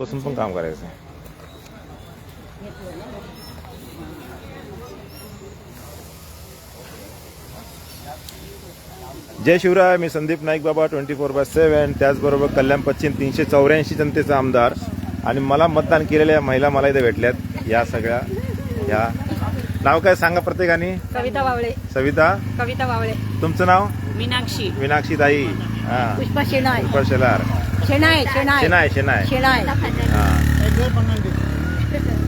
बसून पण काम करायचं. जय शिवराय मी संदीप नाईक बाबा ट्वेंटी फोर बाय सेवन त्याचबरोबर कल्याण पश्चिम तीनशे चौऱ्याऐंशी जनतेचा आमदार. आणि मला मतदान केलेल्या महिला मला इथे भेटल्यात. या सगळ्या या. नाव काय सांगा प्रत्येकाने? कविता वावळे. सविता? कविता वावळे. तुमचं नाव? मीनाक्षी. मीनाक्षी ताई. हा. पुष्पा शेणाय सुपर शेलार. शेणाय शेणाय शेनाय शेनाय शेणाय हा.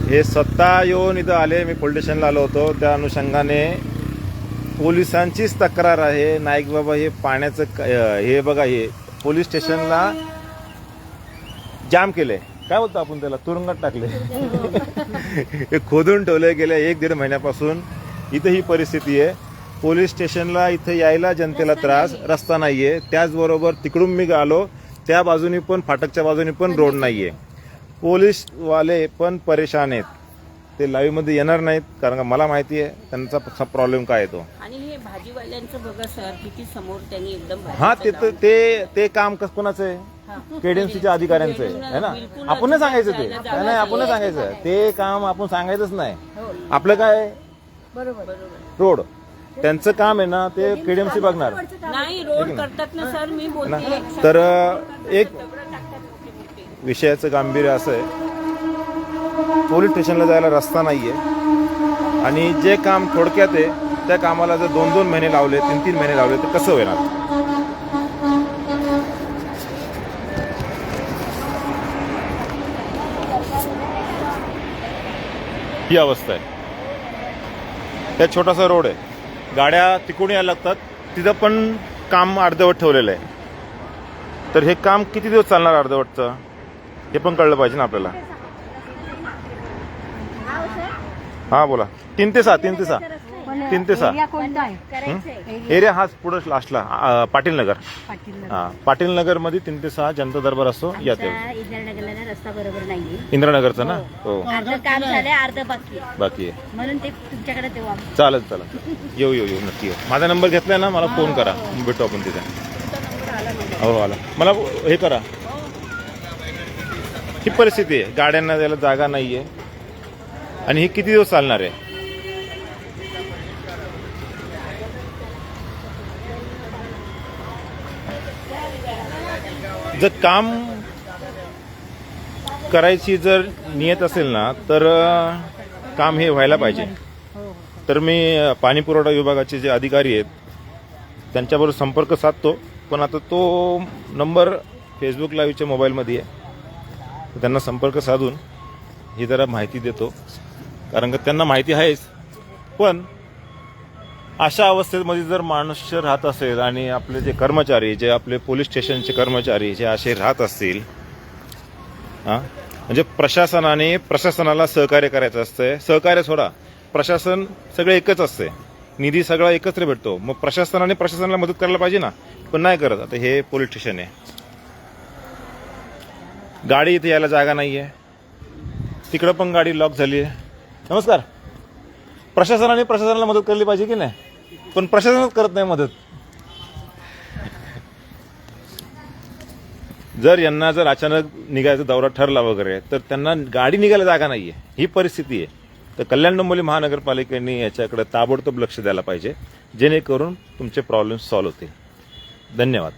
हे स्वतः येऊन इथं आले मी पोलीस स्टेशनला आलो होतो. त्या अनुषंगाने पोलिसांचीच तक्रार आहे. नाईक बाबा हे पाण्याचं क- अं, हे बघा हे पोलीस स्टेशनला जाम केले. काय बोलतो आपण त्याला? तुरुंगात टाकले. हे खोदून ठेवले गेल्या एक दीड महिन्यापासून. इथं ही परिस्थिती आहे. पोलीस स्टेशनला इथं यायला जनतेला त्रास. रस्ता नाहीये. त्याचबरोबर तिकडून मी आलो. त्या बाजूनी पण फाटकच्या बाजूनी पण रोड नाहीये. पोलीसवाले पण परेशान आहेत. ते लाईव्हमध्ये येणार नाहीत कारण का मला माहिती आहे त्यांचा प्रॉब्लेम काय येतो आणि हे भाजीवाल्यांचं बघा सर किती समोर त्यांनी एकदम हा ते लावून- ते ते काम कस कोणाचं आहे? हा. केडीएमसीच्या अधिकाऱ्यांचं आहे है ना? आपणच सांगायचं ते. नाही आपणच नाहीये. सांगायचं. ते काम आपण सांगायचंच नाही. हो, आपलं काय? बरोबर. रोड. त्यांचं काम आहे ना ते केडीएमसी बघणार. नाही रोड करतात ना सर मी बोलते. तर एक विषयाचं गांभीर्य असं आहे. पोलीस स्टेशनला जायला रस्ता नाहीये. आणि जे काम थोडक्यात आहे त्या कामाला जर दोन दोन महिने लावले तीन तीन महिने लावले तर कसं होणार? ही अवस्था आहे. त्यात छोटासा रोड आहे. गाड्या तिकडून यायला लागतात. तिथं पण काम अर्धवट ठेवलेलं आहे. तर हे काम किती दिवस चालणार अर्धवटचं? हे पण कळलं पाहिजे ना आपल्याला. हा बोला. तीन ते सहा तीन ते सहा. तीन ते सहा. एरिया कोणता आहे? एरिया हाच पुढे लास्टला. पाटील नगर पाटील हा पाटील नगरमध्ये तीन ते सहा जनता दरबार असतो या ते इंदिरानगरला ना रस्ता बरोबर नाहीये. इंद्रानगरचा ना? हो. अर्ध काम झालंय अर्ध बाकी आहे. बाकी आहे. म्हणून ते तुमच्याकडे देऊ आम्ही. चालेल चालेल. येऊ येऊ येऊ नक्की येऊ. माझा नंबर घेतलाय ना मला फोन करा. भेटू आपण तिथे. हो आला. मला हे करा. ही परिस्थिती आहे. गाड्यांना द्यायला जागा नाहीये. आणि हे किती दिवस चालणार आहे? जर काम करायची जर नियत असेल ना तर काम हे व्हायला पाहिजे. तर मी पाणी पुरवठा विभागाचे जे अधिकारी आहेत त्यांच्याबरोबर संपर्क साधतो. पण आता तो नंबर फेसबुक लाईव्हच्या मोबाईलमध्ये आहे. त्यांना संपर्क साधून ही जरा माहिती देतो. कारण का त्यांना माहिती आहेच. पण अशा अवस्थेमध्ये जर माणूस राहत असेल आणि आपले जे कर्मचारी जे आपले पोलीस स्टेशनचे कर्मचारी जे असे राहत असतील म्हणजे प्रशासनाने प्रशासनाला सहकार्य करायचं असतंय. सहकार्य सोडा. प्रशासन सगळं एकच असते निधी सगळा एकत्र भेटतो. मग प्रशासनाने प्रशासनाला मदत करायला पाहिजे ना? पण नाही करत. आता हे पोलीस स्टेशन आहे. गाडी इथे यायला जागा नाही आहे तिकडं पण गाडी लॉक झाली आहे नमस्कार. प्रशासनाने प्रशासनाला मदत केली पाहिजे की नाही? पण प्रशासनच करत नाही मदत. जर यांना जर अचानक निघायचा दौरा ठरला वगैरे तर त्यांना गाडी निघायला जागा नाही आहे ही परिस्थिती आहे. तर कल्याण डोंबिवली महानगरपालिकेने याच्याकडे ताबडतोब लक्ष द्यायला पाहिजे. जेणेकरून तुमचे प्रॉब्लेम सॉल्व्ह होतील. धन्यवाद.